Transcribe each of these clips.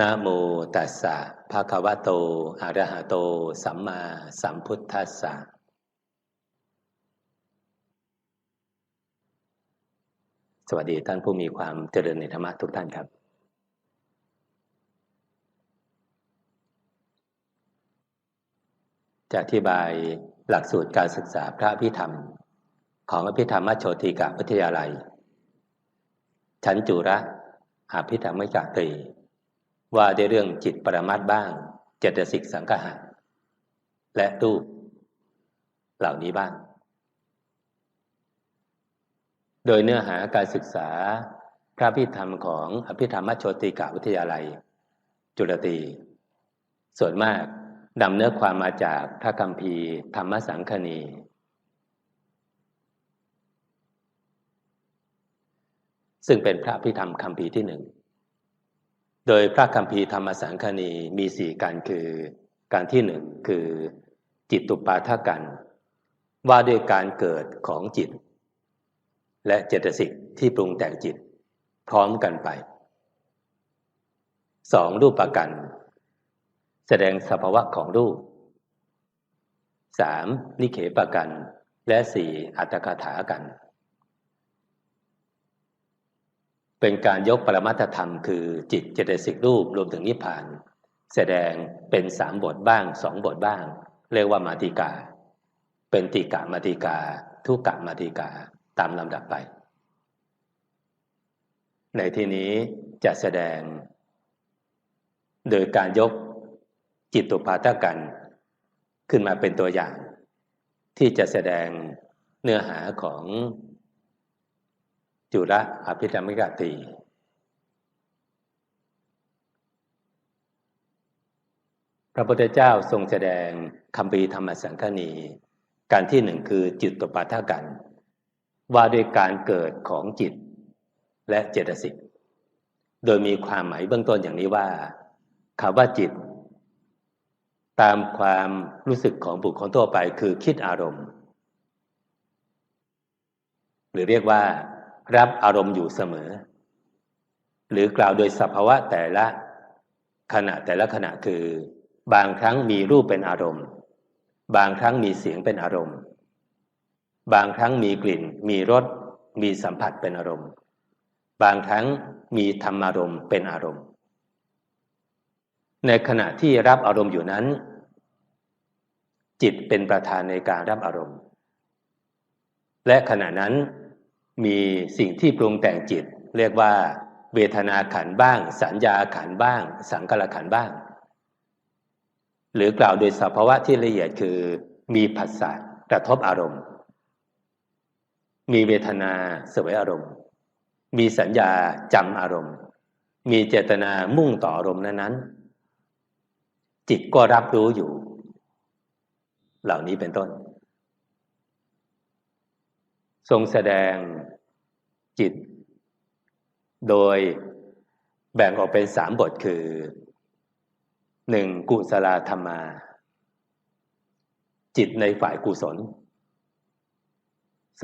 นะโมตัสสะภะคะวะโต อะระหะโต สัมมาสัมพุทธัสสะ สวัสดีท่านผู้มีความเจริญในธรรมะทุกท่านครับ จะอธิบายหลักสูตรการศึกษาพระพิธรรม ของอภิธรรมโชติกะวิทยาลัย ชั้นจุระอภิธรรมวิกาตรี ว่าได้เรื่องจิตปรมัตบ้าง เจตสิกสังคหะและรูป เหล่านี้บ้าง โดยเนื้อหาการศึกษาพระพิธรรมของอภิธรรมโชติกะวิทยาลัย จุลตี ส่วนมากนำเนื้อความมาจากพระคัมภีร์ธรรมสังคณี ซึ่งเป็นพระพิธรรมคัมภีร์ที่หนึ่ง โดยพระคัมภีร์ธรรมสังคณีมีสี่การคือการที่หนึ่งคือจิตตุปาทกัน ว่าด้วยการเกิดของจิต และเจตสิกที่ปรุงแต่งจิตพร้อมกันไปสองรูปประกัน แสดงสภาวะของรูป 3. นิเขปกัน และ 4. อัตถคาถากัน เป็นการยกปรมัตธรรมคือจิตเจตสิกรูปรวมถึงนิพพาน แสดงเป็นสามบทบ้างสองบทบ้าง เรียกว่ามาติกา เป็นติกะมาติกา ทุกกะมาติกาตามลำดับไป ในที่นี้จะแสดง โดยการยกจิตตุปาทกัน ขึ้นมาเป็นตัวอย่าง ที่จะแสดงเนื้อหาของ จุระอภิธรรมิกตีพระพุทธเจ้าทรงแสดงคำปีธรรมสังคณีการที่หนึ่งคือจิตตปาทกัน ว่าด้วยการเกิดของจิตและเจตสิกโดยมีความหมายเบื้องต้นอย่างนี้ว่าคำว่าจิต ตามความรู้สึกของบุคคลทั่วไปคือคิดอารมณ์ หรือเรียกว่า รับอารมณ์อยู่เสมอ หรือกล่าวโดยสภาวะแต่ละขณะแต่ละขณะคือ บางครั้งมีรูปเป็นอารมณ์ บางครั้งมีเสียงเป็นอารมณ์ บางครั้งมีกลิ่น มีรสมีสัมผัสเป็นอารมณ์ บางครั้งมีธรรมารมณ์เป็นอารมณ์ ในขณะที่รับอารมณ์อยู่นั้น จิตเป็นประธานในการรับอารมณ์ และขณะนั้น มีสิ่งที่ปรุงแต่งจิต เรียกว่า เวทนาขันบ้าง สัญญาขันบ้าง สังกลขันบ้าง หรือกล่าวโดยสภาวะที่ละเอียดคือ มีผัสสะกระทบอารมณ์ มีเวทนาเสวยอารมณ์ มีสัญญาจำอารมณ์ มีเจตนามุ่งต่ออารมณ์นั้นๆจิตก็รับรู้อยู่ เหล่านี้เป็นต้น ทรงแสดงจิต โดยแบ่งออกเป็นสามบทคือหนึ่งกุศลธรรมา จิตในฝ่ายกุศล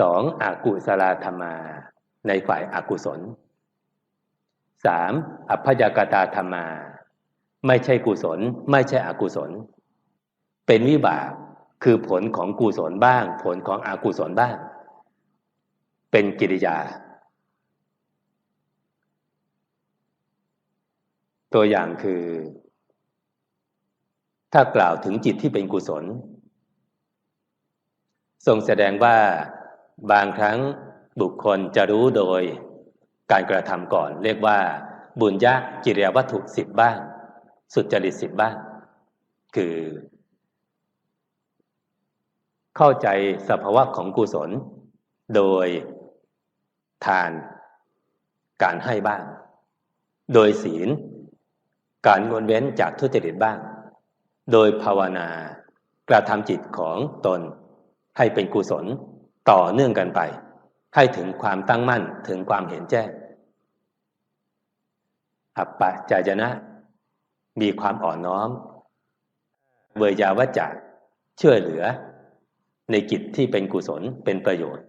สองอกุศลธรรมา ในฝ่ายอากุศลสามอัพยากตาธรรมา ไม่ใช่กุศล ไม่ใช่อกุศล เป็นวิบากคือผลของกุศลบ้าง ผลของอกุศลบ้าง เป็นกิริยา ตัวอย่างคือ ถ้ากล่าวถึงจิตที่เป็นกุศล ทรงแสดงว่าบางครั้งบุคคลจะรู้โดยการกระทำก่อน เรียกว่า บุญญากิริยวัตถุสิบบ้าง สุจริตสิบบ้าง คือ เข้าใจสภาวะของกุศล โดย ทาน การให้บ้าง โดยศีล การงดเว้นจากทุจริตบ้าง โดยภาวนากระทำจิตของตน ให้เป็นกุศลต่อเนื่องกันไป ให้ถึงความตั้งมั่นถึงความเห็นแจ้ง อัปปะจายนะ มีความอ่อนน้อมเวยาวจะช่วยเหลือ ในกิจที่เป็นกุศลเป็นประโยชน์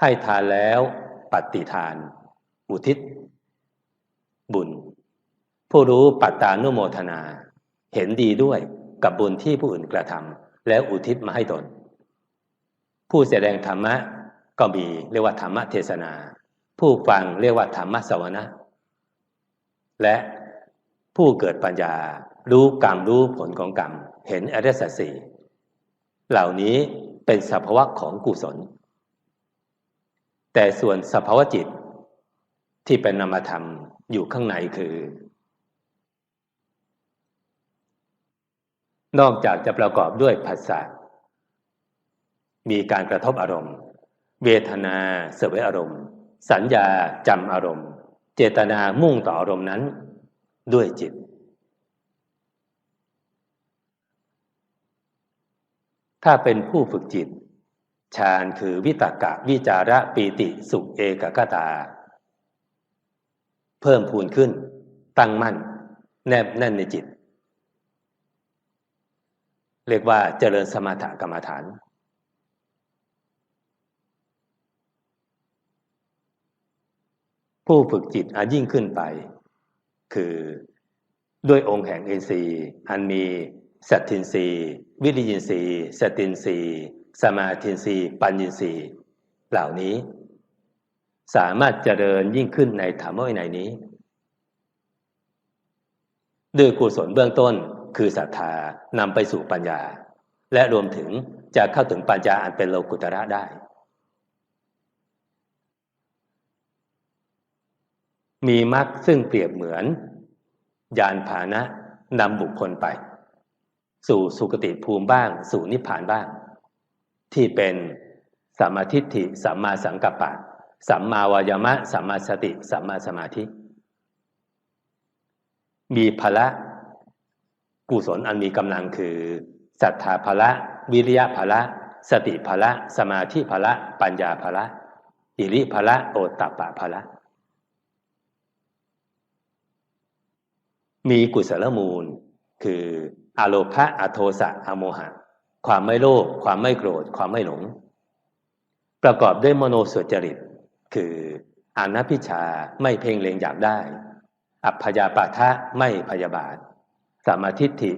ให้ทานแล้วปฏิทาน อุทิศ บุญ ผู้รู้ปัตตานุโมทนา เห็นดีด้วยกับบุญที่ผู้อื่นกระทำแล้วอุทิศมาให้ตน ผู้แสดงธรรมะก็มีเรียกว่าธรรมเทศนา ผู้ฟังเรียกว่าธรรมสวนะ และผู้เกิดปัญญารู้กรรมรู้ผลของกรรม เห็นอริยสัจสี่เหล่านี้เป็นสภาวะของกุศล แต่ส่วนสภาวะจิตที่เป็นนามธรรมอยู่ข้างในคือ นอกจากจะประกอบด้วยภาษามีการกระทบอารมณ์ เวทนาเสวยอารมณ์ สัญญาจำอารมณ์ เจตนามุ่งต่ออารมณ์นั้น ด้วยจิต ถ้าเป็นผู้ฝึกจิต ฌานคือวิตกะวิจาระปีติสุขเอกกตา เพิ่มพูนขึ้น ตั้งมั่น แนบแน่นในจิต เรียกว่าเจริญสมถกรรมฐาน ผู้ฝึกจิตอายิ่งขึ้นไป คือด้วยองค์แห่งอินทรีย์ อันมีสัตทินทรีย์วิริยินทรีย์สตินทรีย์ สมาธินรีปัญญินรีเหล่านี้ สามารถเจริญยิ่งขึ้นในธรรมวินัยนี้ ด้วยกุศลเบื้องต้นคือศรัทธานำไปสู่ปัญญา และรวมถึงจะเข้าถึงปัญญาอันเป็นโลกุตระได้ มีมรรคซึ่งเปรียบเหมือน ยานพาหนะนำบุคคลไป สู่สุคติภูมิบ้าง สู่นิพพานบ้าง ที่เป็นสัมมาทิฏฐิสัมมาสังกัปปะ สัมมาวายามะ สัมมาสติ สัมมาสมาธิ มีพละกุศลอันมีกำลังคือศรัทธาพละ วิริยะพละ สติพละ สมาธิพละ ปัญญาพละ อิริพละโอตตะปะพละ มีกุศลมูล คืออโลภะอโทสะอโมหะ ความไม่โลภความไม่โกรธ ความไม่หลง ประกอบด้วยมโนสุจริต คืออนัพิชาไม่เพ่งเล็งอยากได้ อัพยาปาทะไม่พยาบาทสมาธิฐิ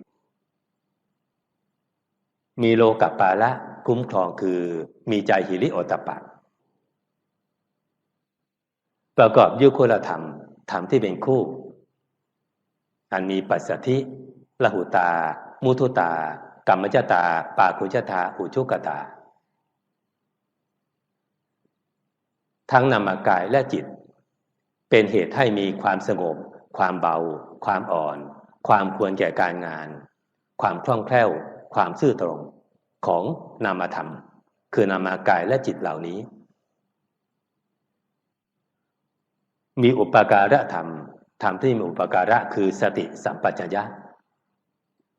มีโลกัปปาละคุ้มครองคือมีใจหิริโอตปะ ประกอบยุคุลธรรมธรรมที่เป็นคู่ อันมีปัสสธิละหุตา มุทุตา กรรมจตา ปาคุจตา อุชุกตา ทั้งนามกายและจิต เป็นเหตุให้มีความสงบ ความเบา ความอ่อน ความควรแก่การงาน ความคล่องแคล่ว ความซื่อตรงของนามธรรม คือนามกายและจิตเหล่านี้ มีอุปการะธรรมธรรมที่มีอุปการะคือสติสัมปชัญญะ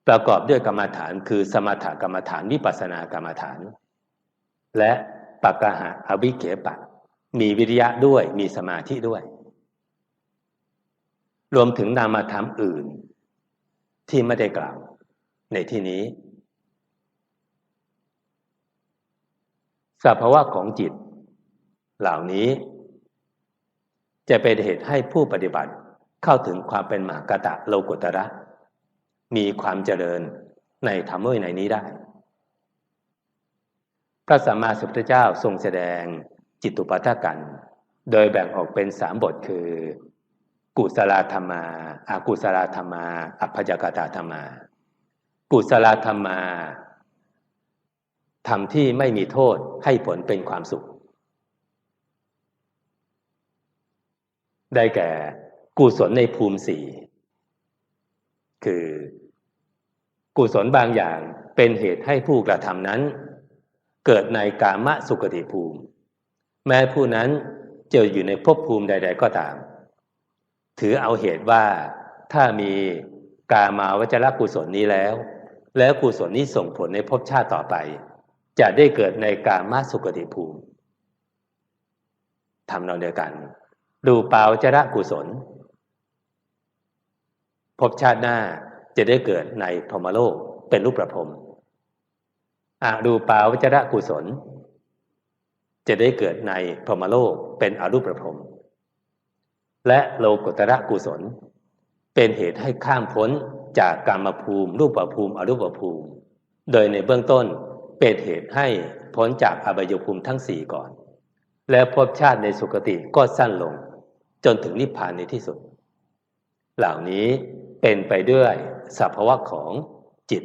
ประกอบด้วยกรรมฐานคือสมถกรรมฐานวิปัสสนากรรมฐาน และปักหะอวิเขปะ มีวิริยะด้วยมีสมาธิด้วย รวมถึงนามธรรมอื่น ที่ไม่ได้กล่าว ในที่นี้สภาวะของจิต เหล่านี้ จะเป็นเหตุให้ผู้ปฏิบัติเข้าถึงความเป็นมหากตะโลกุตระ มีความเจริญในธรรมวินัยนี้ได้ พระสัมมาสัมพุทธเจ้าทรงแสดงจิตตุปัฏฐกัน โดยแบ่งออกเป็นสามบทคือ กุศลธรรมาอากุศลธรรมาอัพยากตาธรรมา กุศลธรรมาทำที่ไม่มีโทษให้ผลเป็นความสุข ได้แก่กุศลในภูมิสี่ คือ กุศลบางอย่างเป็นเหตุให้ผู้กระทำนั้น เกิดในกามะสุกติภูมิ แม้ผู้นั้นจะอยู่ในภพภูมิใด ๆ ก็ตาม ถือเอาเหตุว่าถ้ามีกามาวจรกุศลนี้แล้ว แล้วกุศลนี้ส่งผลในภพชาติต่อไป จะได้เกิดในกามาสุกติภูมิทำนองเดียวกันดูเปล่าจรกุศล ภพชาติหน้าจะได้เกิดในพรมโลกเป็นรูปประพรมอาดูปาวจระกุศล จะได้เกิดในพรมโลกเป็นอรูปประพรมและโลกุตระกุศล เป็นเหตุให้ข้ามพ้นจากกรรมภูมิ รูปภูมิอรูปภูมิ โดยในเบื้องต้นเป็นเหตุให้พ้นจากอบายภูมิทั้งสี่ก่อน แล้วพบชาติในสุคติก็สั้นลง จนถึงนิพพานในที่สุด เหล่านี้ เป็นไปด้วยสภาวะของจิต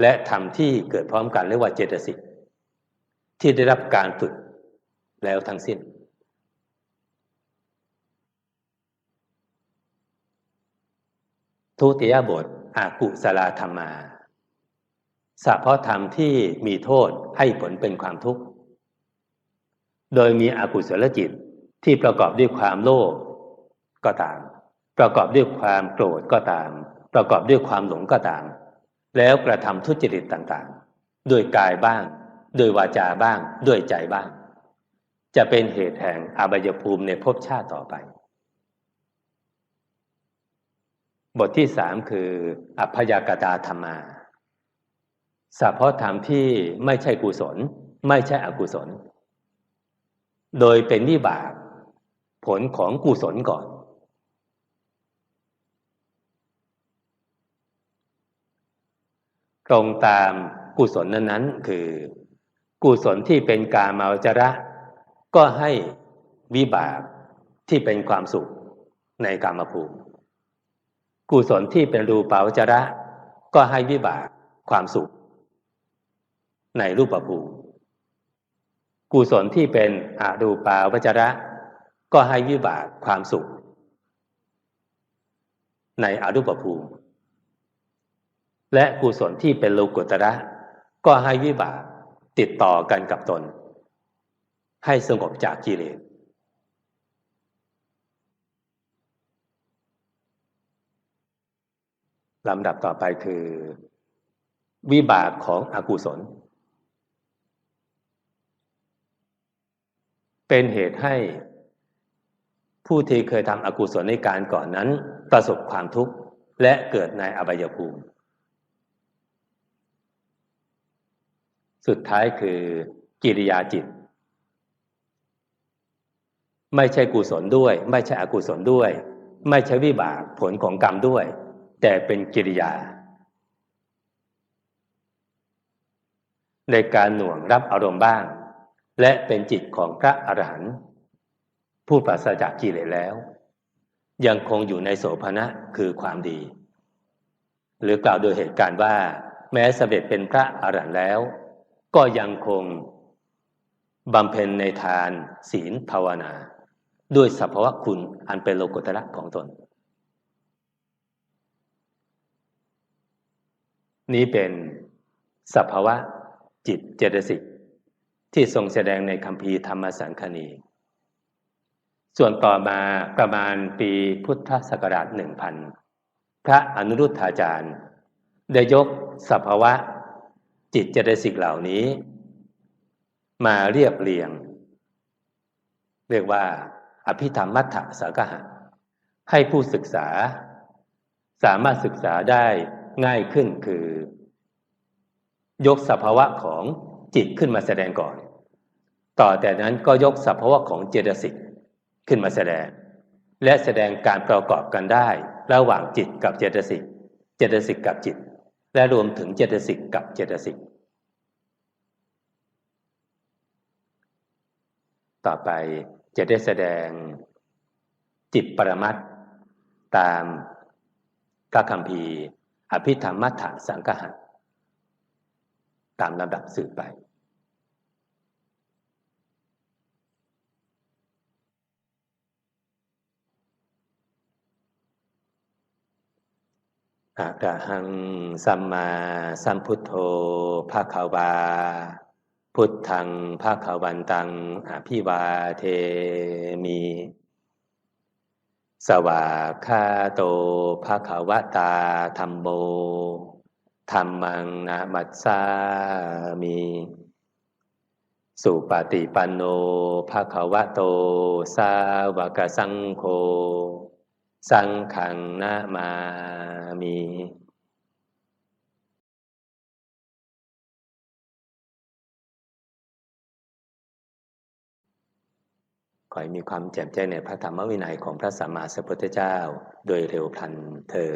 และธรรมที่เกิดพร้อมกันเรียกว่าเจตสิกที่ได้รับการฝึกแล้วทั้งสิ้น ทุติยบทอากุสลาธรรมาสเพาะธรรมที่มีโทษให้ผลเป็นความทุกข์ โดยมีอากุศลจิตที่ประกอบด้วยความโลภก็ตาม ประกอบด้วยความโกรธก็ตาม ประกอบด้วยความหลงก็ตาม แล้วกระทำทุจริตต่างๆ ด้วยกายบ้าง ด้วยวาจาบ้าง ด้วยใจบ้าง จะเป็นเหตุแห่งอบายภูมิในภพชาติต่อไป บทที่สามคืออัพยากตาธรรมาสัพพธรรมที่ไม่ใช่กุศล ไม่ใช่อกุศล โดยเป็นวิบาก ผลของกุศลก่อน ตรงตามกุศลนั้นๆ คือ กุศลที่เป็นกามาวจระ ก็ให้วิบากที่เป็นความสุขในกามภูมิ กุศลที่เป็นรูปาวจระ ก็ให้วิบากความสุข ในรูปภูมิ กุศลที่เป็นอรูปาวจระ ก็ให้วิบากความสุข ในอรูปภูมิ และกุศลที่เป็นโลกุตระ ก็ให้วิบากติดต่อกันกับตน ให้สงบจากกิเลสลำดับต่อไปคือ วิบากของอกุศล เป็นเหตุให้ ผู้ที่เคยทำอกุศลในการก่อนนั้น ประสบความทุกข์และเกิดในอบายภูมิ สุดท้ายคือกิริยาจิต ไม่ใช่กุศลด้วย ไม่ใช่อกุศลด้วย ไม่ใช่วิบากผลของกรรมด้วย แต่เป็นกิริยา ในการหน่วงรับอารมณ์บ้าง และเป็นจิตของพระอรหันต์ผู้ปราศจากกิเลสแล้ว ยังคงอยู่ในโสภณะคือความดี หรือกล่าวโดยเหตุการณ์ว่า แม้สำเร็จเป็นพระอรหันต์แล้ว ก็ยังคงบำเพ็ญในทานศีลภาวนา ด้วยสภาวะคุณอันเป็นโลกุตระของตน นี้เป็นสภาวะจิตเจตสิกที่ทรงแสดงในคำพีธรรมสังคณี ส่วนต่อมาประมาณปีพุทธศักราชหนึ่งพันพระอนุรุทธาจารย์ ได้ยกสภาวะ จิตเจตสิกเหล่านี้ มาเรียบเรียง เรียกว่า อภิธรรมมัทธสักหะให้ผู้ศึกษา สามารถศึกษาได้ง่ายขึ้นคือ ยกสภาวะของจิตขึ้นมาแสดงก่อน ต่อแต่นั้นก็ยกสภาวะของเจตสิกขึ้นมาแสดง และแสดงการประกอบกันได้ ระหว่างจิตกับเจตสิก เจตสิกกับจิต และรวมถึงเจตสิกกับเจตสิกต่อไปจะได้แสดงจิตปรมัตตามพระคำพีอภิธรรมมัทธสังคหะตามลำดับสืบไป อะระหังสัมมาสัมพุทโธภาคาวา พุทธังภาคาวันตังอภิวาเทมี สวาคาโตภาคาวตาธรรมโมธรรมังนามัสสามี สุปฏิปันโนภะคะวะโต สาวกสังโฆ สังขังนามามีขอให้มีความแจ่มแจ้งในพระธรรมวินัยของพระสัมมาสัมพุทธเจ้า โดยเร็วพลันเธอ